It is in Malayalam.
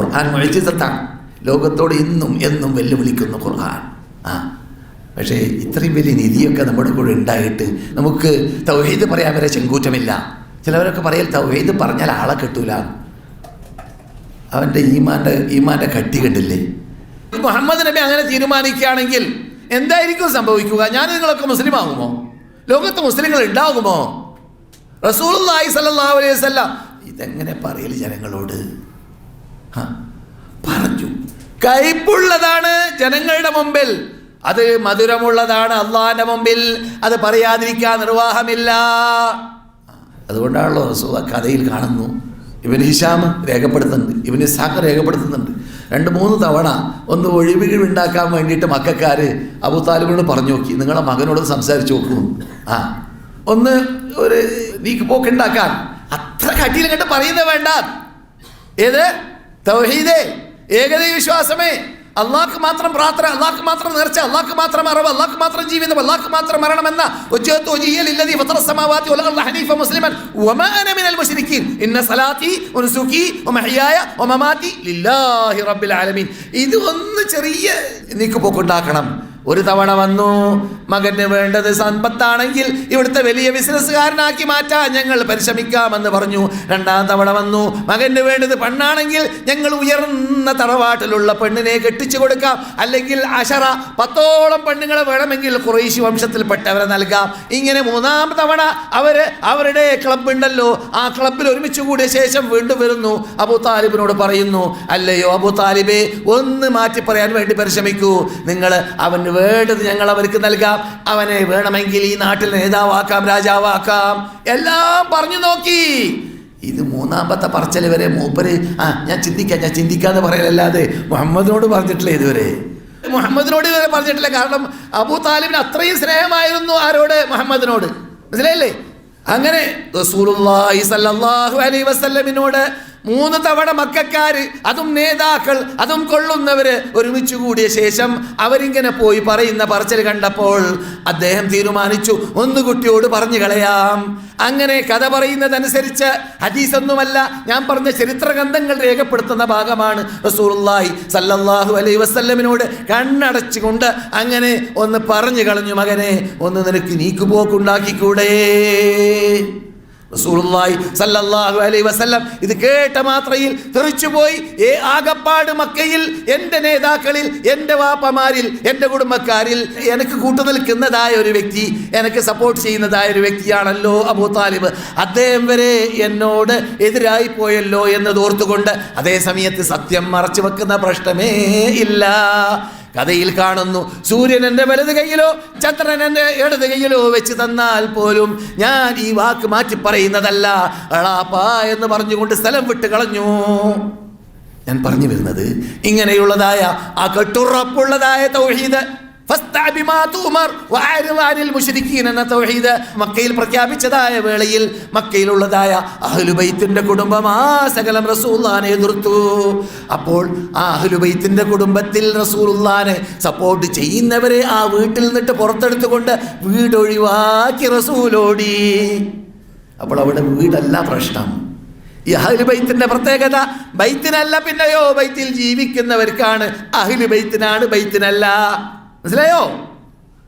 ഖുർആൻ മൊഴിച്ചിത്താണ് ലോകത്തോട് ഇന്നും എന്നും വെല്ലുവിളിക്കുന്നു ഖുർആൻ. ആ. പക്ഷേ ഇത്രയും വലിയ നിധിയൊക്കെ നമ്മുടെ കൂടെ ഉണ്ടായിട്ട് നമുക്ക് തൗഹീദ് പറയാൻ വരെ ചെങ്കൂറ്റമില്ല. ചിലവരൊക്കെ പറയൽ തൗഹീദ് പറഞ്ഞാൽ ആളെ കിട്ടൂല. അവന്റെ ഈമാന്റെ ഈമാന്റെ കട്ടി കണ്ടില്ലേ? മുഹമ്മദ് നബി അങ്ങനെ തീരുമാനിക്കുകയാണെങ്കിൽ എന്തായിരിക്കും സംഭവിക്കുക? ഞാൻ നിങ്ങളൊക്കെ മുസ്ലിം ആകുമോ ലോകത്ത് മുസ്ലിങ്ങൾ ഉണ്ടാകുമോ? സ്വല്ലല്ലാഹു അലൈഹി വസല്ലം. ഇതെങ്ങനെ പറയൽ ജനങ്ങളോട്? പറഞ്ഞു. കയ്പുള്ളതാണ് ജനങ്ങളുടെ മുമ്പിൽ. അത് മധുരമുള്ളതാണ് അള്ളാഹിന്റെ മുമ്പിൽ. അത് പറയാതിരിക്കാൻ നിർവാഹമില്ല. അതുകൊണ്ടാണല്ലോ റസൂൽ കഥയിൽ കാണുന്നു. ഇവൻ ഹിഷാം രേഖപ്പെടുത്തുന്നുണ്ട്. ഇവൻ ഇസാഖ് രേഖപ്പെടുത്തുന്നുണ്ട്. രണ്ട് മൂന്ന് തവണ ഒന്ന് ഒഴിവുകൾ ഉണ്ടാക്കാൻ വേണ്ടിയിട്ട് മക്കാർ അബു താലിബിനോട് പറഞ്ഞു നോക്കി. നിങ്ങളെ മകനോട് സംസാരിച്ചു നോക്കുന്നു. ആ ഒന്ന് ഒരു നീക്ക് പോക്കുണ്ടാക്കാൻ അത്ര കട്ടിയിൽ കണ്ട് പറയുന്നത് വേണ്ട. ഏത്? തൗഹീദേ ഏകദൈ വിശ്വാസമേ അള്ളാഹ്ക്ക് മാത്രം പ്രാർത്ഥന അള്ളാഹ്ക്ക് മാത്രം നേർച്ച അള്ളാഹ്ക്ക് മാത്രം അറിവ് അള്ളാഹ്ക്ക് മാത്രം ജീവിതം അള്ളാഹ്ക്ക് മാത്രം മരണം എന്ന ഹനീഫ മുസ്ലിമൻ. മിനൽ ഇന്ന സലാത്തി ഉൻസുഖി ഒമഹിയായ ലില്ലാഹി റബ്ബിൽ ആലമീൻ. ഇത് ഒന്ന് ചെറിയ നീക്കുപോക്കുണ്ടാക്കണം. ഒരു തവണ വന്നു. മകന് വേണ്ടത് സമ്പത്താണെങ്കിൽ ഇവിടുത്തെ വലിയ ബിസിനസ്സുകാരനാക്കി മാറ്റാൻ ഞങ്ങൾ പരിശ്രമിക്കാമെന്ന് പറഞ്ഞു. രണ്ടാം തവണ വന്നു. മകന് വേണ്ടത് പെണ്ണാണെങ്കിൽ ഞങ്ങൾ ഉയർന്ന തറവാട്ടിലുള്ള പെണ്ണിനെ കെട്ടിച്ചു കൊടുക്കാം. അല്ലെങ്കിൽ അഷറ പത്തോളം പെണ്ണുങ്ങളെ വേണമെങ്കിൽ കുറേശി വംശത്തിൽപ്പെട്ടവരെ നൽകാം. ഇങ്ങനെ മൂന്നാം തവണ അവർ അവരുടെ ക്ലബ് ഉണ്ടല്ലോ. ആ ക്ലബിൽ ഒരുമിച്ച് കൂടിയ ശേഷം വീണ്ടും വരുന്നു. അബു താലിബിനോട് പറയുന്നു അല്ലയോ അബു താലിബെ ഒന്ന് മാറ്റി പറയാൻ വേണ്ടി പരിശ്രമിക്കൂ. നിങ്ങൾ അവന് വേണ്ടത് ഞങ്ങൾ അവർക്ക് നൽകാം. അവനെ വേണമെങ്കിൽ ഈ നാട്ടിൽ നേതാവാക്കാം രാജാവാക്കാം. എല്ലാം പറഞ്ഞു നോക്കി. ഇത് മൂന്നാമത്തെ പറച്ചൽ വരെ മൂപ്പര് ആ ഞാൻ ചിന്തിക്കാം ഞാൻ ചിന്തിക്കാന്ന് പറയലല്ലാതെ മുഹമ്മദിനോട് പറഞ്ഞിട്ടില്ല ഇതുവരെ. മുഹമ്മദിനോട് ഇതുവരെ പറഞ്ഞിട്ടില്ല. കാരണം അബൂ താലിബിന് അത്രയും സ്നേഹമായിരുന്നു ആരോട്? മുഹമ്മദിനോട്. മനസ്സിലായില്ലേ? അങ്ങനെ റസൂലുള്ളാഹി സല്ലല്ലാഹു അലൈഹി വസല്ലമിനോട് മൂന്ന് തവണ മക്കാര് അതും നേതാക്കൾ അതും കൊള്ളുന്നവര് ഒരുമിച്ച് കൂടിയ ശേഷം അവരിങ്ങനെ പോയി പറയുന്ന പറച്ചിൽ കണ്ടപ്പോൾ അദ്ദേഹം തീരുമാനിച്ചു ഒന്ന് കുട്ടിയോട് പറഞ്ഞു കളയാം. അങ്ങനെ കഥ പറയുന്നതനുസരിച്ച് ഹദീസൊന്നുമല്ല ഞാൻ പറഞ്ഞ ചരിത്ര ഗ്രന്ഥങ്ങൾ രേഖപ്പെടുത്തുന്ന ഭാഗമാണ് റസൂലുള്ളാഹി സല്ലല്ലാഹു അലൈ വസ്ല്ലമിനോട് കണ്ണടച്ചുകൊണ്ട് അങ്ങനെ ഒന്ന് പറഞ്ഞു കളഞ്ഞു മകനെ ഒന്ന് നിനക്ക് നീക്കുപോക്കുണ്ടാക്കിക്കൂടേ? റസൂലുള്ളാഹി സല്ലല്ലാഹു അലൈഹി വസല്ലം ഇത് കേട്ട മാത്രയിൽ തെറിച്ചുപോയി. ഏ ആകപ്പാട് മക്കയിൽ എന്റെ നേതാക്കളിൽ എന്റെ വാപ്പമാരിൽ എന്റെ കുടുംബക്കാരിൽ എനിക്ക് കൂട്ടു നിൽക്കുന്നതായ ഒരു വ്യക്തി എനിക്ക് സപ്പോർട്ട് ചെയ്യുന്നതായ ഒരു വ്യക്തിയാണല്ലോ അബൂ താലിബ്. അദ്ദേഹം വരെ എന്നോട് എതിരായി പോയല്ലോ എന്ന് തോർത്തുകൊണ്ട് അതേ സമയത്ത് സത്യം മറച്ചു വെക്കുന്ന പ്രശ്നമേ ഇല്ല. കഥയിൽ കാണുന്നു സൂര്യൻ എന്റെ വലത് കൈയിലോ ചന്ദ്രൻ എന്റെ ഇടത് കൈയിലോ വെച്ച് തന്നാൽ പോലും ഞാൻ ഈ വാക്ക് മാറ്റി പറയുന്നതല്ല. അളാപ്പ എന്ന് പറഞ്ഞുകൊണ്ട് സ്ഥലം വിട്ട് കളഞ്ഞു. ഞാൻ പറഞ്ഞു വരുന്നത് ഇങ്ങനെയുള്ളതായ ആ കെട്ടുറപ്പുള്ളതായ തൗഹീദ്. തൗഹീദ് മക്കയിൽ പ്രഖ്യാപിച്ചതായ വേളയിൽ മക്കയിലുള്ളതായ അഹ്ലുബൈത്തിന്റെ കുടുംബം ആ സകലം റസൂലുള്ളാഹിനെ എതിർത്തു. അപ്പോൾ ആ അഹ്ലുബൈത്തിന്റെ കുടുംബത്തിൽ റസൂലുള്ളാഹിനെ സപ്പോർട്ട് ചെയ്യുന്നവരെ ആ വീട്ടിൽ നിന്നിട്ട് പുറത്തെടുത്തുകൊണ്ട് വീടൊഴിവാക്കി റസൂലോടി. അപ്പോൾ അവിടെ വീടല്ല പ്രശ്നം. ഈ അഹ്ലു ബൈത്തിന്റെ പ്രത്യേകത ബൈത്തിനല്ല പിന്നെയോ ബൈത്തിൽ ജീവിക്കുന്നവർക്കാണ് അഹ്ലു ബൈത്തിനാണ് ബൈത്തിനല്ല. മനസ്സിലായോ